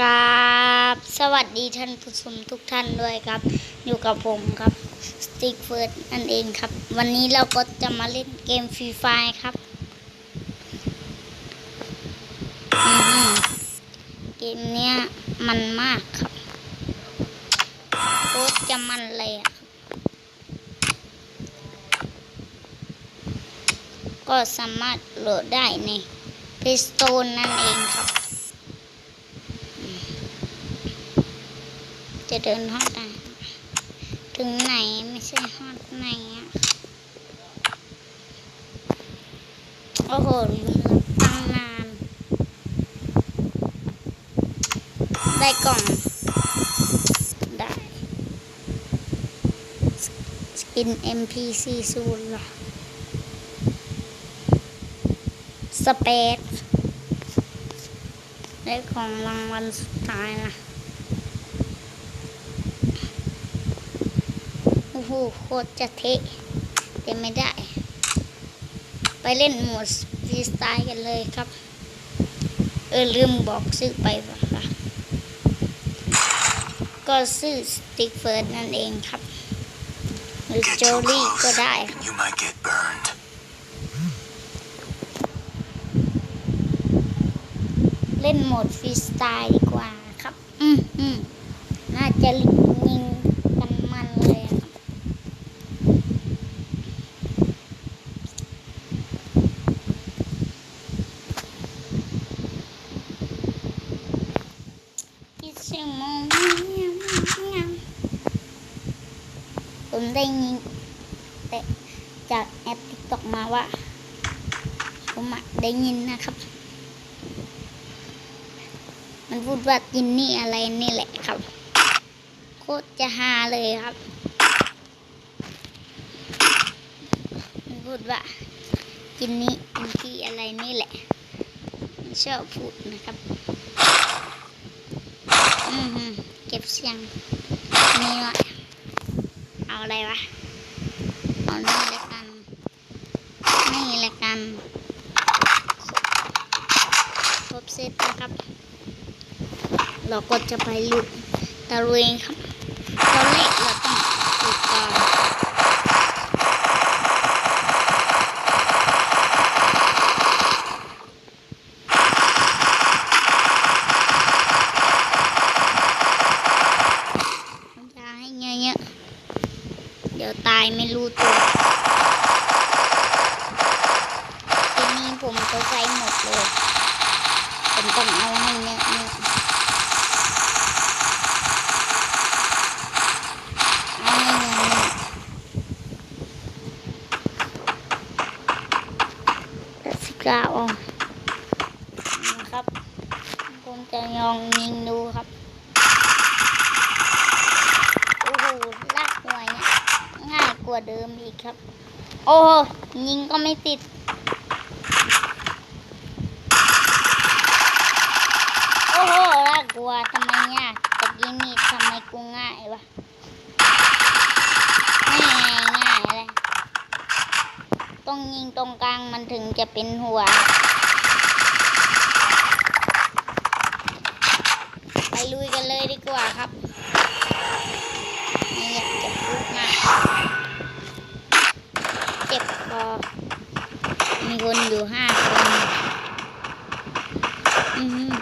กราบสวัสดีท่านผู้ชมทุกท่านด้วยครับ อยู่กับผมครับสติ๊กเฟิร์ดนั่นเองครับ วันนี้เราก็จะมาเล่นเกมฟรีไฟครับเกมเนี้ยมันมากครับโคตรจะมันเลยอะก็สามารถโหลดได้ในพิสโตนนั่นเองครับ จะเดินฮอดไหนถึงไหนไม่ใช่ฮอดไหนอะโอ้โหลืมรับตั้งนาน ได้กล่องได้สกิน MP40 เหรอสเปซได้ของรางวัลสุดท้ายนะ โอ้โหโคตรจะเทะแต่ไม่ได้ ไปเล่นโหมดฟรีสไตล์กันเลยครับ เออลืมบอกซื้อไปว่ะค่ะก็ซื้อสติ๊กเฟิร์ดนั่นเองครับ หรือ Get โจ your ลี่ move. ก็ได้ครับ You might get burned. เล่นโหมดฟรีสไตล์ดีกว่าครับ อืมอืมน่าจะลิงยิงกันมันเลยอะครับ คิดเสียงมอง ผมได้ยินแต่จากแอปติ๊กตอกมาว่า ผมได้ยินนะครับ มันพูดว่ากินนี่อะไรนี่แหละครับ โคตรจะฮาเลยครับ มันพูดว่ากินนี่กินที่อะไรนี่แหละมันชอบพูดนะครับ อือเก็บเสียงนี่หน่อย เอาอะไรวะเอานี่ละกัน นี่ละกันครบเซตนะครับ เราก็จะไปลุยตะลุยครับตอนแรกเราต้องฝึกก่อนอย่าให้เยอะๆเดี๋ยวตายไม่รู้ตัวทีนี้ผมจะใช้หมดเลย ผมต้องเอาให้เยอะๆเอาให้เยอะๆแปดสก้านะครับ ผมจะลองยิงดูครับ โอ้โหลากหวยเนี่ยง่ายก ว่าเดิมอีกครับ โอ้โหยิงก็ไม่ติด โอ้โหน่ากลัวทำไมยากตะกี้นี่ทำไมกูง่ายวะง่ายง่ายเลยต้องยิงตรงกลางมันถึงจะเป็นหัวไปลุยกันเลยดีกว่าครับ คนอยู่ห้าคนอืม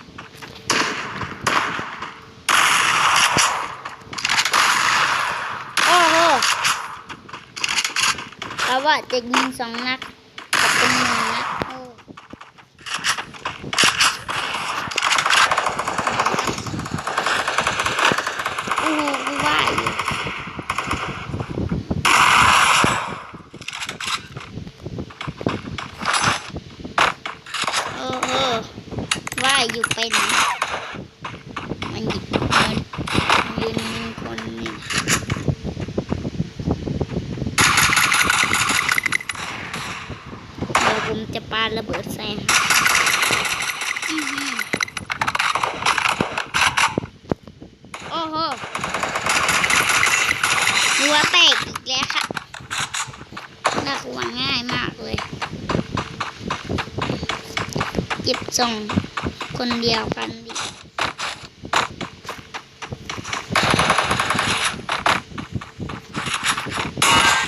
อโอ้โหแปลว่าจะยิงสองนัดกับเป็นหนึ่ง ส่งคนเดียวกันดิ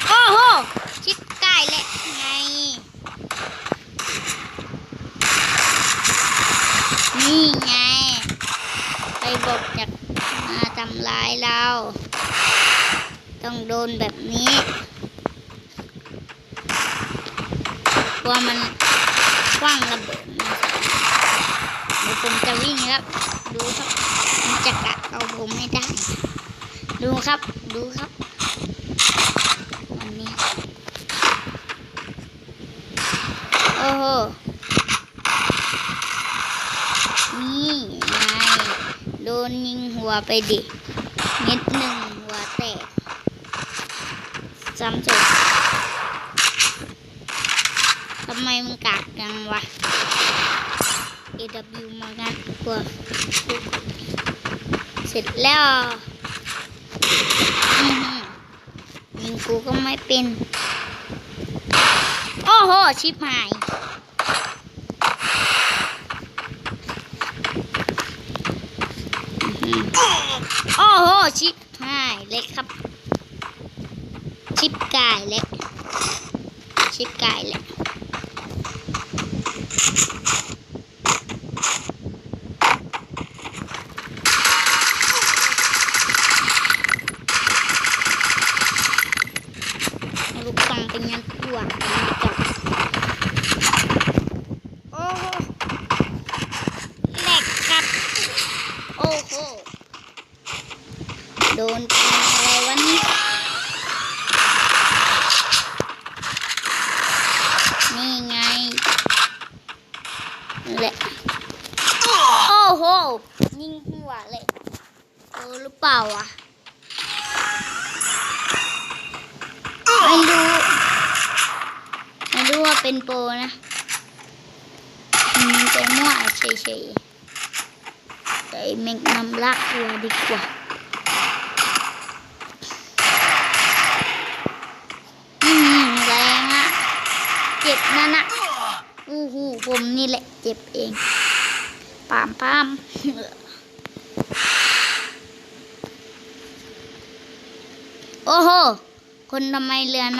โอ้โห ชิดกายแหละไง นี่ไง ไปบอกจยากมาทำร้ายเรา ต้องโดนแบบนี้ว่ามันว่างระเบิด ผมจะวิ่งครับ ดูครับมันจะกัดเอาผมไม่ได้ ดูครับ ดูครับวันนี้โอ้โหนี่ไงโดนยิงหัวไปดิเม็ดหนึ่งหัวแตกซ้ำจบทำไมมึงกากจังวะ AW มางัดกลัวเสร็จแล้วอื้อหือยิงกูก็ไม่เป็น โอ้โห ชิบหายอ๋อโอ้โห ชิบหายเล็กครับ ชิบกายเล็กชิบกายเล็ก ลูกซองเป็นยันตัวจับโอ้โหแหลกครับ โอ้โห โดนปืนอะไรวะเนี่ย นี่ไงแหละโอ้โหยิงหัวเลยโอ้หรือเปล่าวะไม่รู้ไม่รู้ว่าเป็นโปรนะอืมไปมั่วเฉยๆแต่เมกนำลักวัวดีกว่า อืมแรงอะเจ็บนั่นนะอู้หูผมนี่แหละเจ็บเองปามปามโอ้โห คนทำไมเรือน